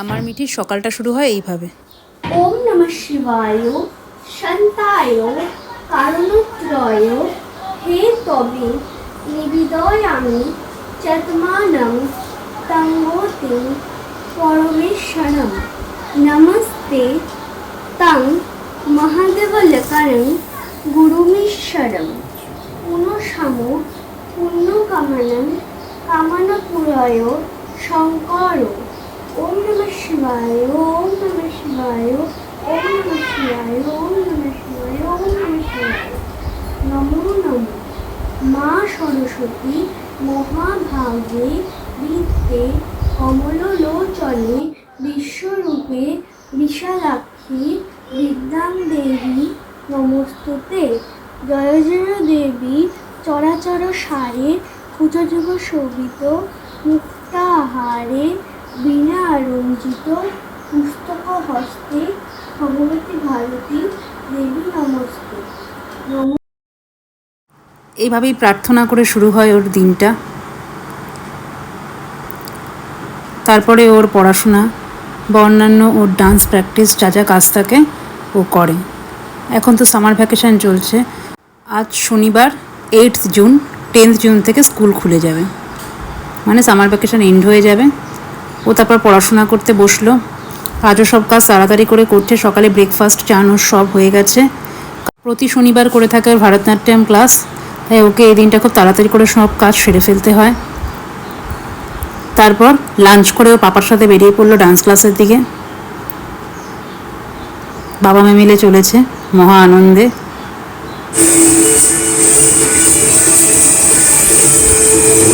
আমার মিঠির সকালটা শুরু হয় এইভাবে। ওম নমঃ শিবায়, শান্তায় কারণত্রয় হে তবে নিবিদয়ামি চতমানং তঙ্গতি পরমেশ্বরম। নমস্তে তং মহাদেবলকরং গুরুমীশ্বরম। পুনঃসম পুণ্যকামনং কামনপুরয় শঙ্কর। ওম নমঃ শিবায়, ওম নমঃ শিবায়, ওম নমঃ শিবায়, ওম নমঃ শিবায়, ওম নমঃ শিবায়। নমো নমো। মা সরস্বতী মহাভাগে বিদ্যে কমললোচনে বিশ্বরূপে বিশালাক্ষী বিদ্যাং দেবী নমস্তুতে। জয় জয় দেবী চরাচর সারে কুচযুগ শোভিত, মুক্তাহারে বীণা রঞ্জিত পুস্তক হস্তে ভগবতী ভারতী দেবী নমস্তে। এইভাবেই প্রার্থনা করে শুরু হয় ওর দিনটা। তারপরে ওর পড়াশোনা বা অন্যান্য ওর ডান্স প্র্যাকটিস যা যা কাজ থাকে ও করে। এখন তো সামার ভ্যাকেশন চলছে। আজ শনিবার এইটথ জুন টেন্থ জুন থেকে স্কুল খুলে যাবে। মানে সামার ভ্যাকেশন এন্ড হয়ে যাবে। ও তারপর পড়াশোনা করতে বসল। আজও সব কাজ তাড়াতাড়ি করে করছে। সকালে ব্রেকফাস্ট চান সব হয়ে গেছে। প্রতি শনিবার করে থাকে ভারতনাট্যম ক্লাস তাই ওকে এই দিনটা খুব তাড়াতাড়ি করে সব কাজ সেরে ফেলতে হয়। তারপর লাঞ্চ করে ও পাপার সাথে বেরিয়ে পড়ল ডান্স ক্লাসের দিকে। বাবা মা মিলে চলেছে। মহা আনন্দে।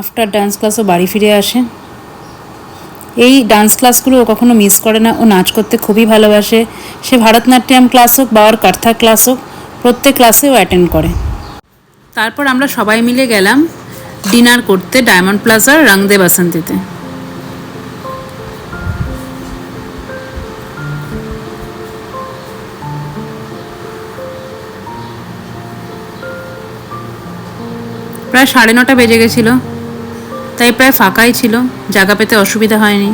আফটার ডান্স ক্লাসও বাড়ি ফিরে আসে। এই ডান্স ক্লাসগুলো ও কখনো মিস করে না। ও নাচ করতে খুবই ভালোবাসে। সে ভারতনাট্যম ক্লাস হোক বা ওর কার্থা ক্লাস হোক, প্রত্যেক ক্লাসে ও অ্যাটেন্ড করে। তারপর আমরা সবাই মিলে গেলাম ডিনার করতে ডায়মন্ড প্লাজার রংদে বাসন্তীতে প্রায় সাড়ে নটা বেজে গেছিল। তাই প্রায় ফাঁকাই ছিল, জায়গা পেতে অসুবিধা হয়নি।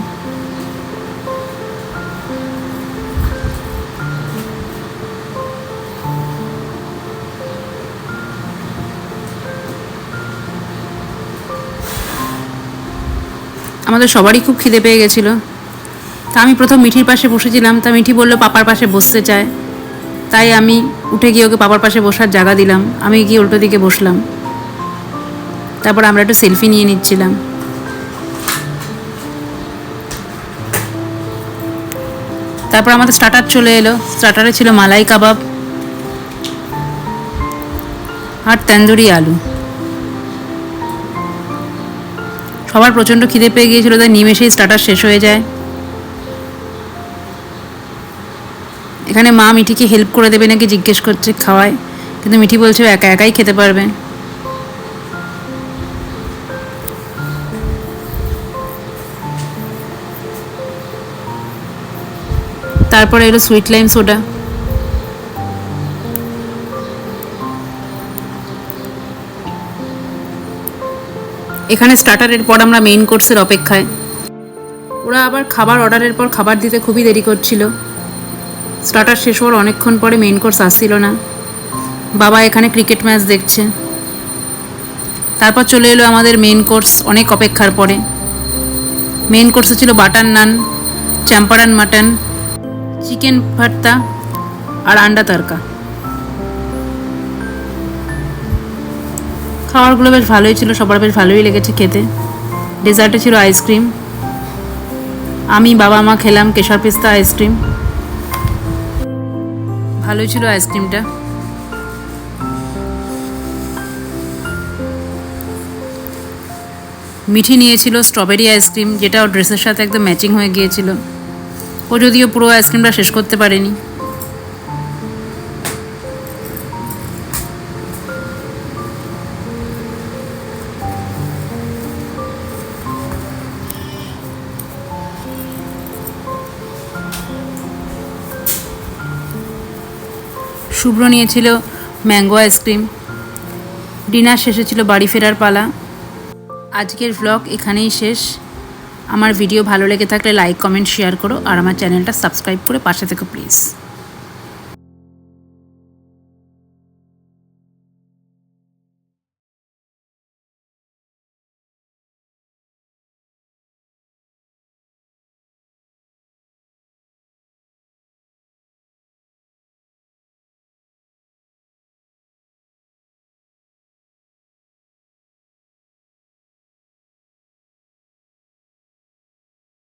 আমাদের সবারই খুব খিদে পেয়ে গেছিল। তা আমি প্রথম মিঠির পাশে বসেছিলাম, তা মিঠি বলল, পাপার পাশে বসতে চায়। তাই আমি উঠে গিয়ে ওকে পাপার পাশে বসার জায়গা দিলাম। আমি গিয়ে উল্টো দিকে বসলাম। তারপর আমরা একটু সেলফি নিয়ে নিচ্ছিলাম। তারপর আমাদের স্টার্টার চলে এলো। স্টার্টারে ছিল মালাই কাবাব আর তন্দুরি আলু। সবার প্রচণ্ড খিদে পেয়ে গিয়েছিল, তাই নিমেষেই স্টার্টার শেষ হয়ে যায়। এখানে মা মিঠিকে হেল্প করে দেবে নাকি জিজ্ঞেস করছে খাওয়ায়। কিন্তু মিঠি বলছে একা একাই খেতে পারবে। তারপরে এলো সুইট লাইম সোডা এখানে স্টার্টারের পর আমরা মেইন কোর্সের অপেক্ষায়। ওরা আবার খাবার অর্ডারের পর খাবার দিতে খুবই দেরি করছিল। স্টার্টার শেষ হওয়ার অনেকক্ষণ পরে মেইন কোর্স আসছিল না। বাবা এখানে ক্রিকেট ম্যাচ দেখছে। তারপর চলে এলো আমাদের মেইন কোর্স অনেক অপেক্ষার পরে। মেইন কোর্সে ছিল butter naan Champaran mutton chicken ভর্তা আর আন্ডা তরকা। খাবারগুলো বেশ ভালোই ছিল, সবার বেশ ভালোই লেগেছে খেতে। ডেজার্টে ছিল আইসক্রিম। আমি বাবা মা খেলাম কেশর পিস্তা আইসক্রিম। ভালোই ছিল আইসক্রিমটা। মিঠি নিয়েছিল স্ট্রবেরি আইসক্রিম, যেটা ওর ড্রেসের সাথে একদম ম্যাচিং হয়ে গিয়েছিল। ও যদিও পুরো আইসক্রিমটা শেষ করতে পারেনি। শুভ্র নিয়েছিল ম্যাঙ্গো আইসক্রিম ডিনার শেষে ছিল বাড়ি ফেরার পালা। আজকের ভ্লগ এখানেই শেষ। আমার ভিডিও ভালো লেগে থাকলে লাইক, কমেন্ট, শেয়ার করো আর আমার চ্যানেলটা সাবস্ক্রাইব করে পাশে থেকো, প্লিজ।